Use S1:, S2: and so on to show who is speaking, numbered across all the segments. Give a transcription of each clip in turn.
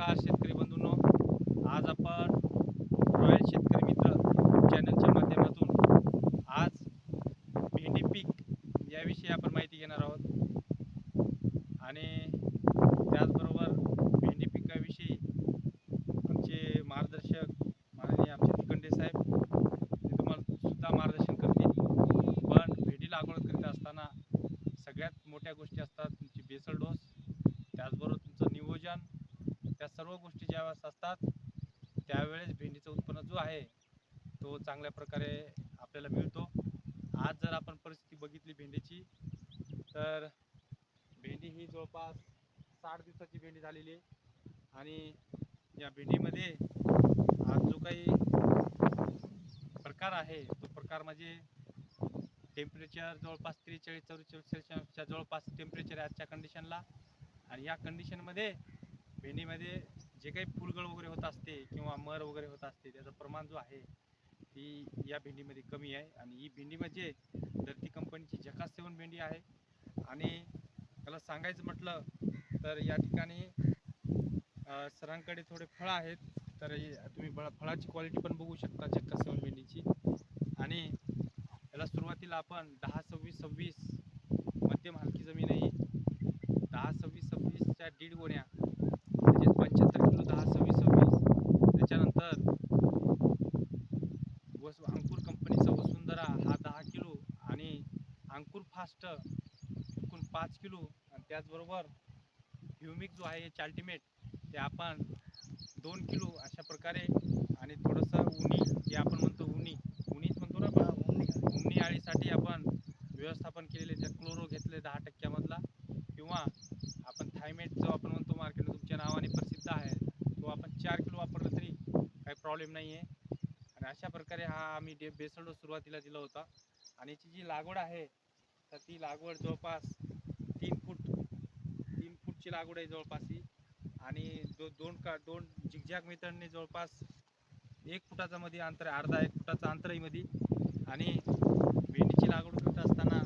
S1: नमस्कार शेतकरी बंधूंनो? आज आपण रॉयल शेतकरी मित्र चॅनलच्या माध्यमातून आज भेंडी पीक याविषयी आपण माहिती घेणार आहोत. आणि त्याचबरोबर भेंडी पिकाविषयी आमचे मार्गदर्शक माननीय आमचे तिकंडे साहेब ते तुम्हाला सुद्धा मार्गदर्शन करतील. पण भेंडी लागवड करीत असताना सगळ्यात मोठ्या गोष्टी असतात तुमची बेसल डोस त्याचबरोबर तुमचं नियोजन त्या सर्व गोष्टी ज्यावेळेस असतात त्यावेळेस भेंडीचं उत्पन्न जो आहे तो चांगल्या प्रकारे आपल्याला मिळतो. आज जर आपण परिस्थिती बघितली भेंडीची तर भेंडी ही जवळपास साठ दिवसाची भेंडी झालेली आहे. आणि या भेंडीमध्ये आज जो काही प्रकार आहे तो प्रकार म्हणजे टेम्परेचर जवळपास त्रेचाळीस चौवेचाळीस सेल्सिअसच्या जवळपास टेम्परेचर आहे आजच्या कंडिशनला आणि या कंडिशनमध्ये भेंडीमध्ये जे काही फुलगळ वगैरे होत असते किंवा मर वगैरे होत असते त्याचं प्रमाण जो आहे ती या भेंडीमध्ये कमी आहे. आणि ही भेंडी म्हणजे धरती कंपनीची झकास सेवन भेंडी आहे. आणि त्याला सांगायचं म्हटलं तर या ठिकाणी सरांकडे थोडे फळं आहेत. तर हे तुम्ही फळा फळाची क्वालिटी पण बघू शकता झकास सेवन भेंडीची. आणि याला सुरुवातीला आपण दहा सव्वीस सव्वीस मध्यम हलकी जमीन आहे. दहा सव्वीस सव्वीसच्या दीड गोण्या म्हणजे पंच्याहत्तर किलो दहा सव्वीस सव्वीस. त्याच्यानंतर वस अंकुर कंपनीचा वसुंधरा हा दहा किलो आणि अंकुर फास्ट एकूण पाच किलो. आणि त्याचबरोबर ह्युमिक जो आहे चाल्टिमेट ते आपण दोन किलो अशा प्रकारे आणि थोडंसं उनी जे आपण म्हणतो उनी. उनीच म्हणतो ना आपण? उमणी आळीसाठी आपण व्यवस्थापन केलेले त्या क्लोरो घेतले दहा टक्क्यामधला किंवा आपण थायमेट जो आपण म्हणतो मार्केटमध्ये तुमच्या नावाने प्रसिद्ध आहे तो आपण चार किलो वापरला तरी काही प्रॉब्लेम नाही आहे आणि अशा प्रकारे हा आम्ही डे बेसल सुरुवातीला दिला होता. आणि याची जी लागवड आहे तर ती लागवड जवळपास तीन फूट तीन फूटची लागवड आहे जवळपास ही. आणि दो दोन का दोन झिगझॅग मित्रांनी जवळपास एक फुटाचा मध्ये अंतर आहे अर्धा एक फुटाचा अंतरहीमध्ये मध्ये आणि भेंडीची लागवड करत असताना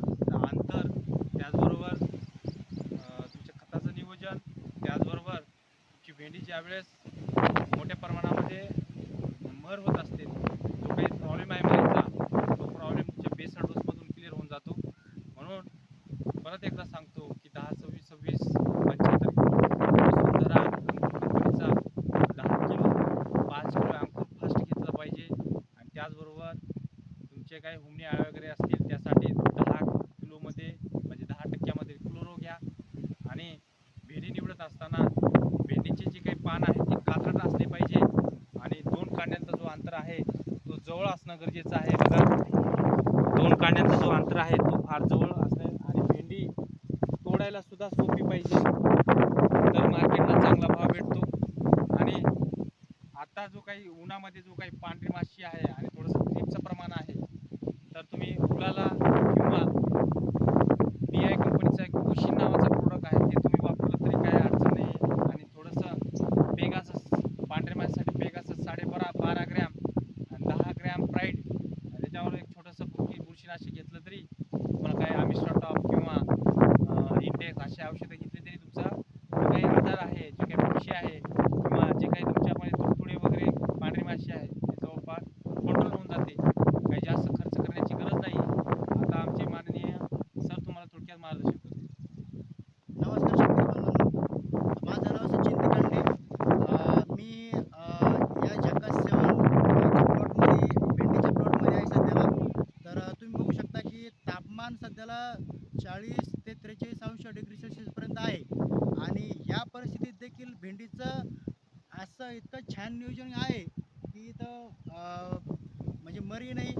S1: अंतर त्याचबरोबर तुमच्या खताचं नियोजन त्याचबरोबर तुमची भेंडी ज्यावेळेस मोठ्या प्रमाणामध्ये मर होत असतील जो काही प्रॉब्लेम आहे मरीचा तो प्रॉब्लेम तुमच्या बेसल डोसमधून क्लिअर होऊन जातो. म्हणून परत एकदा सांगतो की दहा सव्वीस सव्वीस पंच्याहत्तर किलो कंपनीचा दहा किलो पाच किलो अंकुर फास्ट घेतलं पाहिजे. आणि त्याचबरोबर तुमचे काही हुमणी आळ वगैरे असतील त्यासाठी दहा किलोमध्ये म्हणजे दहा टक्क्यामध्ये क्लोरो घ्या. आणि भेंडी निवडत असताना भेंडीचे जे काही पान आहे ते कातरट असले पाहिजे आणि दोन कांड्यांचा जो अंतर आहे. तो जवळ असणं गरजेचं आहे. कारण दोन कांड्यांचा जो अंतर आहे तो फार जवळ असणं आणि भेंडी तोडायला सुद्धा सोपी पाहिजे. तर मार्केटला चांगला भाव भेटतो. आणि आता जो काही उन्हामध्ये जो काही पांढरी माशी आहे आणि थोडंसं थ्रिपचं प्रमाण आहे तर तुम्ही फुलाला किंवा बी आय कंपनीचा एक उशीन नावाचा प्रोडक्ट आहे ते तुम्ही वापरलं तरी काही अडचण नाही आणि थोडंसं पेगासस पांढऱ्या माशीसाठी पेगासस साडेबारा बारा ग्रॅम आणि दहा ग्रॅम प्राईड त्याच्यावर एक छोटंसं बुरकी बुरशीनाशक घेतलं तरी तुम्हाला काही आमिस्ट्रा टॉप किंवा इंडेक्स अशी औषधं घेतली तरी तुमचा जो काही आजार आहे जे काही बुरशी आहे किंवा जे काही तुमच्यामध्ये तुडतुडे वगैरे पांढरी माशी आहे ते जवळपास कंट्रोल होऊन जाते काही जास्त खर्च करण्याची गरज नाही आता आमचे माननीय सर तुम्हाला थोडक्यात मार्गदर्शन करतील
S2: नमस्कार शेतकरी बंधूंनो माझं नाव सचिन तिकंडे अं, मी अं, या झकास सेवन प्लॉटमध्ये भेंडीच्या प्लॉटमध्ये आहे सध्याला तर अं, तुम्ही बघू शकता की तापमान सध्याला चाळीस ते त्रेचाळीस अंश डिग्री सेल्सिअसपर्यंत आहे. आणि या परिस्थितीत देखील भेंडीचं असं इतकं छान नियोजन आहे की इथं म्हणजे मरी नाही.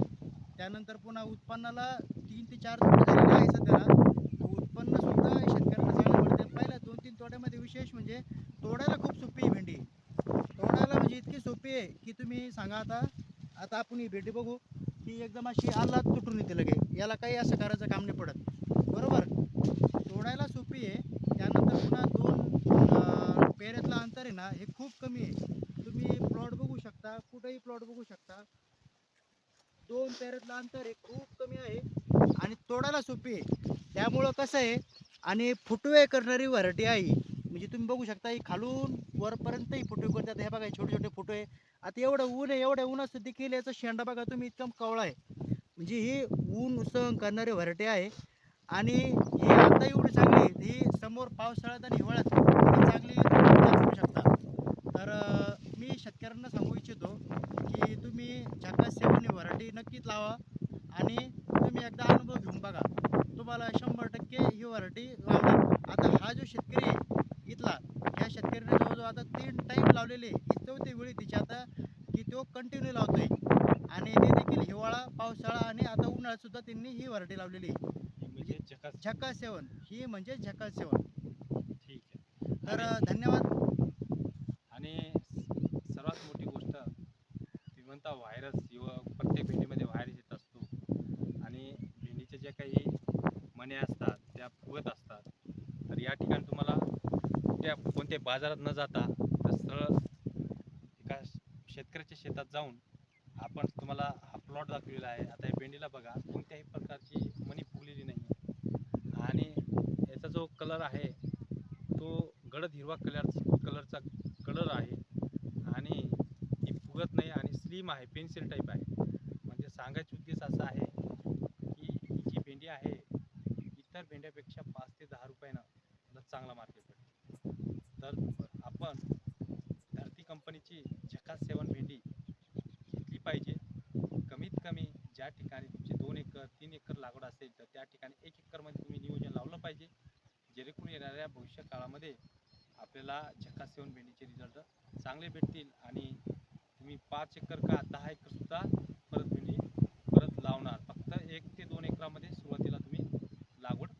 S2: त्यानंतर पुन्हा उत्पन्नाला तीन ते चार तोडे आहे सध्याला. उत्पन्न सुद्धा शेतकऱ्यांना चांगलं मिळते पहिल्या दोन तीन तोड्यामध्ये विशेष म्हणजे तोडायला खूप सोपी आहे भेंडी. तोडायला म्हणजे इतकी सोपी आहे की तुम्ही सांगा आता. आता आपण ही भेंडी बघू. ती एकदम अशी आल्हाद तुटून येते लगे. याला काही असं करायचं काम नाही पडत. बरोबर? तोडायला सोपी आहे. त्यानंतर पुन्हा दोन पेऱ्यातलं अंतर आहे ना हे खूप कमी आहे. तुम्ही प्लॉट बघू शकता कुठेही प्लॉट बघू शकता. दोन पेऱ्यातलं अंतर हे खूप कमी आहे आणि तोडायला सोपी आहे. त्यामुळं कसं आहे आणि फुटवे करणारी व्हरायटी आहे म्हणजे तुम्ही बघू शकता ही खालून वरपर्यंतही फोटो करतात. हे बघा छोटे छोटे फोटो आहे. आता एवढं ऊन आहे एवढ्या ऊन देखील याचा शेंडा बघा तुम्ही इतकं कवळा आहे. म्हणजे ही ऊन सहन करणारी व्हरायटी आहे. आणि ही आता एवढी चांगली आहे, ही समोर पावसाळ्यात आणि हिवाळ्यात चांगली करू शकता. तर मी शेतकऱ्यांना सांगू इच्छितो की तुम्ही झकास सेवन व्हरायटी नक्कीच लावा आणि तुम्ही एकदा अनुभव घेऊन बघा. तुम्हाला शंभर टक्के ही व्हरायटी लावणार. आता हा जो शेतकरी आहे इथला ह्या शेतकऱ्याने जवळजवळ आता तीन टाईम लावलेले आहे. ही चौथी वेळी तिची आता की तो कंटिन्यू लावतोय आणि ते देखील हिवाळा पावसाळा आणि आता उन्हाळ्यात सुद्धा त्यांनी ही व्हरायटी लावलेली
S1: म्हणजे जगात
S2: झकास सेवन. ही म्हणजे झकास सेवन.
S1: ठीक आहे.
S2: तर धन्यवाद.
S1: आणि सर्वात मोठी गोष्ट ती म्हणता व्हायरस प्रत्येक भेंडीमध्ये व्हायरस येत असतो. आणि भेंडीचे जे काही मण्या असतात त्या फुगत असतात. तर या ठिकाणी तुम्हाला त्या कोणत्या बाजारात न जाता तर सरळ एका शेतकऱ्याच्या शेतात जाऊन आपण तुम्हाला प्लॉट दाखवलेला आहे. आता या भेंडीला बघा कोणत्याही प्रकारची मणी फुगलेली नाही आहे आणि याचा जो कलर आहे तो गडद हिरवा कलर कलरचा कलर आहे. आणि ती फुगत नाही आणि स्लिम आहे पेन्सिल टाईप आहे. म्हणजे सांगायचा उद्देश असा आहे की ही जी भेंडी आहे इतर भेंड्यापेक्षा पाच ते दहा रुपयानं चांगला मार्केट भेटतो तर आपण धरती कंपनीची झकास सेवन भेंडी घेतली पाहिजे कमीत कमी ज्या ठिकाणी तुमची दोन एकर तीन एकर लागवड असेल तर त्या ठिकाणी एक एकरमध्ये तुम्ही नियोजन लावलं पाहिजे. जेणेकरून येणाऱ्या भविष्य काळामध्ये आपल्याला झकास सेवन भेंडीचे रिझल्ट चांगले भेटतील आणि तुम्ही पाच एकर का दहा एकर सुद्धा परत भेंडी परत लावणार. फक्त एक ते दोन एकरामध्ये सुरुवातीला तुम्ही लागवड